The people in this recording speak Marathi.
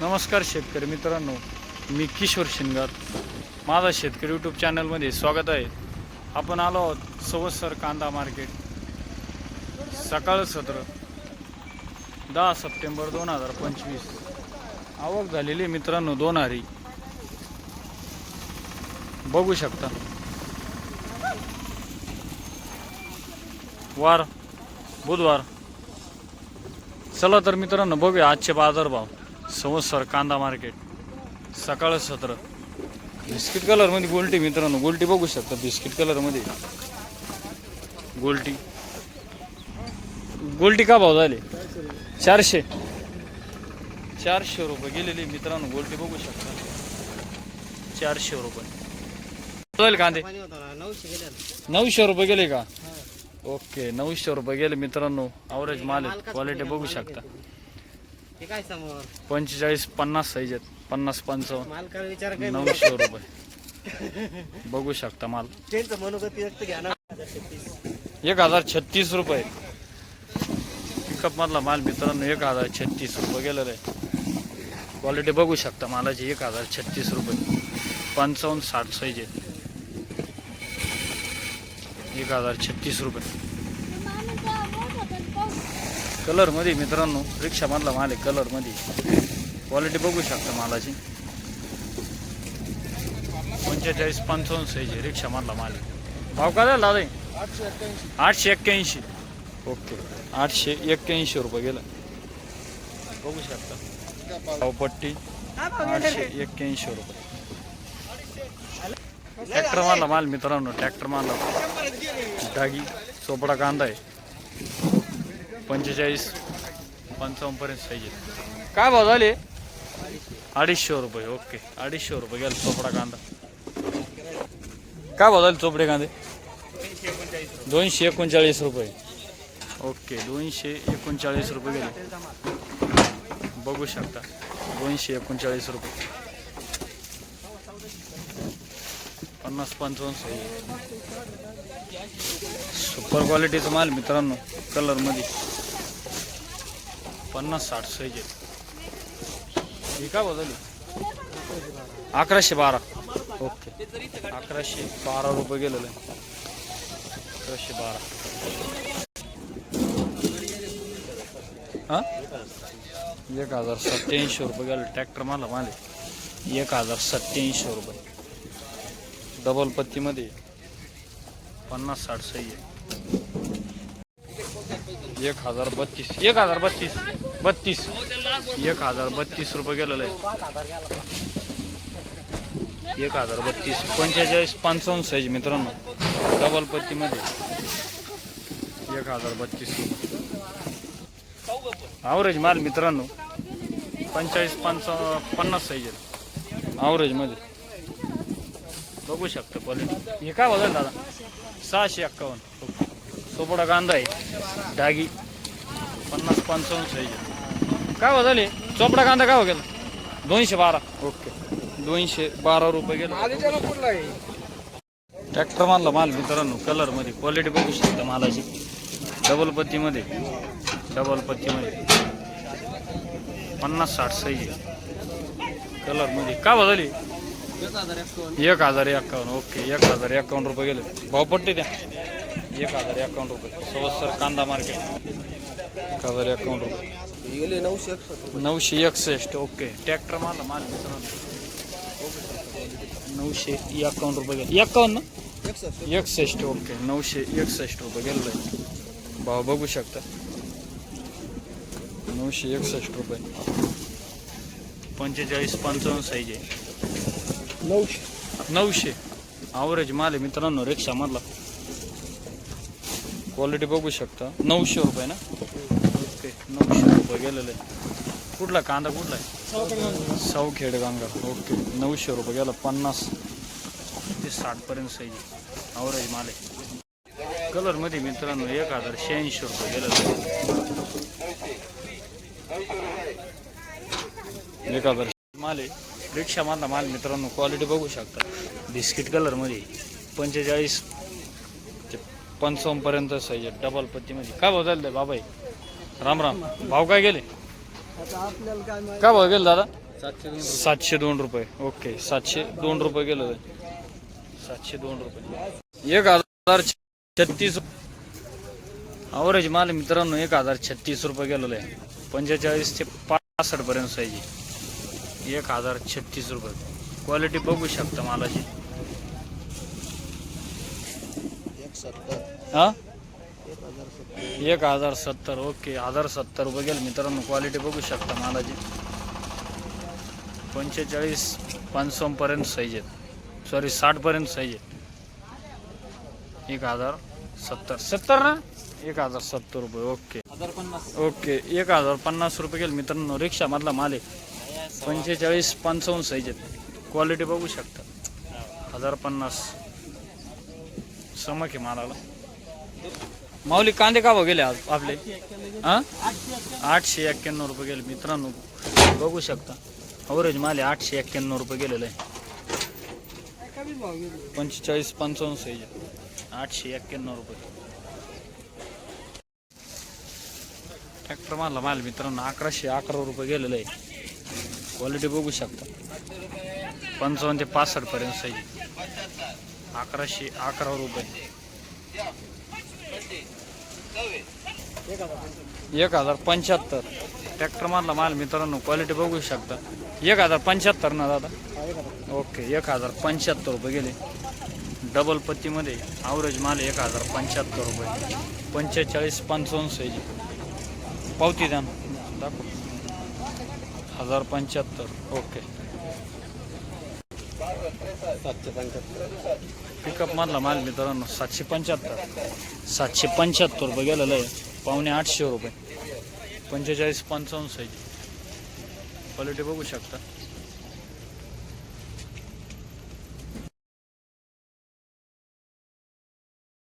नमस्कार शेतकरी मित्रांनो मी किशोर शिंगात. माझा शेतकरी यूट्यूब चॅनलमध्ये स्वागत आहे. आपण आलो आहोत सवत्सर कांदा मार्केट. सकाळ सत्र दहा सप्टेंबर दोन हजार पंचवीस. आवक झालेली मित्रांनो दोन हारी बघू शकता. वार बुधवार. चला तर मित्रांनो बघूया आजचे बाजारभाव. संवत्सर कांदा मार्केट सकाळ सत्र. बिस्किट कलरमध्ये गोल्टी मित्रांनो. गोल्टी बघू शकता बिस्किट कलरमध्ये गोल्टी गोल्टी का भाव झाले? चारशे. चारशे रुपये गेलेले मित्रांनो. गोल्टी बघू शकता. चारशे रुपये. जाईल कांदे? नऊशे रुपये गेले का? ओके नऊशे रुपये गेले मित्रांनो. अवरेज माल क्वालिटी बघू शकता. काय समोर? पंचेचाळीस पन्नास साईज आहेत. पन्नास पंचावन्न. मालकाला विचार काय नऊशे रुपये. बघू शकता माल. त्यांचं मनोगत व्यक्त घ्या ना. एक हजार छत्तीस रुपये. पिकअप मधला माल मित्रांनो एक हजार छत्तीस रुपये गेलेला आहे. क्वालिटी बघू शकता मालाची एक हजार छत्तीस रुपये. पंचावन्न साठ साईज आहे एक हजार छत्तीस रुपये. कलरमध्ये मित्रांनो रिक्षामधला माल आहे कलरमध्ये. क्वालिटी बघू शकता मालाची. पंचेचाळीस पंचावन्न साईज आहे रिक्षामधला माल आहे भाव काय झाला आठशे एक्क्याऐंशी. ओके. आठशे एक्क्याऐंशी रुपये गेलं. बघू शकता. पावपट्टी आठशे एक्क्याऐंशी रुपये. ट्रॅक्टर मारला माल मित्रांनो ट्रॅक्टर मारला डागी चोपडा कांदा आहे. पंचेचाळीस पंचावन्न पर्यंत साईज आहे काय भाव झाले? अडीचशे रुपये ओके. अडीचशे रुपये गेला चोपडा कांदा. काय भाव झाले चोपडे कांदे? दोनशे एकोणचाळीस रुपये. ओके दोनशे एकोणचाळीस रुपये गेले. बघू शकता दोनशे एकोणचाळीस रुपये. पन्नास पंचावन्न सही. सुपर क्वालिटीचा माल मित्रांनो कलरमध्ये पन्नास साठ सही ही काय बदलली? अकराशे बारा. ओके. अकराशे बारा रुपये गेलेलं. आहे अकराशे बारा. हा? एक हजार सत्याऐंशी रुपये गेलं. ट्रॅक्टर मला माले. एक हजार सत्याऐंशी रुपये. डबल पत्तीमध्ये पन्नास साठ सही आहे एक हजार बत्तीस. एक हजार बत्तीस. बत्तीस. एक हजार बत्तीस रुपये गेलेलं आहे. एक हजार बत्तीस. पंचेचाळीस पंचावन्न साईज मित्रांनो. डबल पत्तीमध्ये एक हजार बत्तीस. आवरेज माल मित्रांनो. पंचेचाळीस पंचावन्न पन्नास साईज आहे. आवरेजमध्ये बघू शकता क्वालिटी हे काय बघा दादा? सहाशे एक्कावन्न. सोपडा कांदा आहे. डागी. पन्नास पंचावन्न साईज काय बघाले चोपडा कांदा काय गेला? दोनशे बारा. ओके. दोनशे बारा रुपये गेला. ट्रॅक्टर मानला माल मित्रांनो कलरमध्ये क्वालिटी बघू शकता मालाची. डबल पत्तीमध्ये. डबल पत्तीमध्ये. पन्नास साठ साईज आहे. कलरमध्ये का बदलली एक हजार एक्कावन्न ओके एक हजार एक्कावन्न रुपये गेले. भाव पट्टे द्या. एक हजार एक्कावन्न रुपये. सवत्सर कांदा मार्केट एक हजार एक्कावन्न रुपये. गेले नऊशे एकसष्ट नऊशे एकसष्ट ओके. ट्रॅक्टर मारला माल मित्रांनो. नऊशे एक्कावन्न रुपये गेले. एक्कावन्न एकसष्ट. एकसष्ट ओके. नऊशे एकसष्ट रुपये गेलेलं भाव बघू शकता. नऊशे एकसष्ट रुपये. पंचेचाळीस पंचावन्न साईज आहे. नऊशे. नऊशे. आवरेज माल आहे मित्रांनो रिक्षामधला. क्वालिटी बघू शकता. नऊशे रुपये ना? रुपये गेलेलं आहे कुठला कांदा कुठला आहे? सौखेड गंगा ओके. नऊशे रुपये गेला पन्नास. ते साठपर्यंत साईज आहे. आवरेज माल आहे. कलरमध्ये मित्रांनो एक हजार शहाऐंशी रुपये गेलेलं आहे एक हजार माल आहे. रिक्षामधला माल मित्रांनो क्वालिटी बघू शकता. बिस्किट कलरमध्ये पंचेचाळीस ते पंचावन्नपर्यंत साईज आहे. डबल पत्तीमध्ये काय भाव झालं बाबाई? राम राम. भाव काय गेले? काय भाव गेले दादा? सातशे दोन सातशे दोन रुपये. ओके सातशे दोन रुपये गेलं सातशे दोन रुपये. एक हजार छत्तीस अवरेज माल मित्रांनो एक हजार छत्तीस रुपये गेलेलं आहे. पंचेचाळीस ते पासष्ट पर्यंत साईज एक हजार छत्तीस रुपये. क्वालिटी बघू शकता मालाची. एक सत्तर हा? एक हजार सत्तर ओके. हजार सत्तर रुपये गेल. मित्रांनो क्वालिटी बघू शकता मालाची. पंचेचाळीस पंचावन्न साईज आहेत. सॉरी साठपर्यंत साईज आहेत. एक हजार सत्तर. सत्तर ना? एक हजार सत्तर रुपये ओके. ओके एक हजार पन्नास रुपये गेल. मित्रांनो रिक्षामधला माल आहे. पंचेचाळीस पंचावन्न साईज आहेत. क्वालिटी बघू शकता. हजार पन्नास. समक आहे मालाला. माऊली कांदे का भाव गेले आज आपले? हां? आठशे एक्क्याण्णव रुपये गेले. मित्रांनो बघू शकता. अवरेज माले आठशे एक्क्याण्णव रुपये गेलेलं आहे. पंचेचाळीस पंचावन्न साईज आठशे एक्क्याण्णव रुपये. ट्रॅक्टर मारला माल मित्रांनो अकराशे अकरा रुपये गेलेलं आहे. क्वालिटी बघू शकता. पंचावन्न ते पासष्ट पर्यंत साईज अकराशे अकरा रुपये. एक हजार पंच्याहत्तर. ट्रॅक्टर मारला माल मित्रांनो क्वालिटी बघू शकता. एक हजार पंच्याहत्तर ना दादा? ओके एक हजार पंच्याहत्तर रुपये गेले. डबल पत्तीमध्ये आवरेज माल एक हजार पंच्याहत्तर रुपये. पंचेचाळीस पंचावन्न पावती द्या ना. दाखव. हजार पंच्याहत्तर. ओके सातशे पंच्याहत्तर पिकअप मधला माल मित्रांनो सातशे पंच्याहत्तर. सातशे पंच्याहत्तर रुपये गेलेलं आहे. पावणे आठशे रुपये. पंचेचाळीस पंचावन्न साईज. क्वालिटी बघू शकता.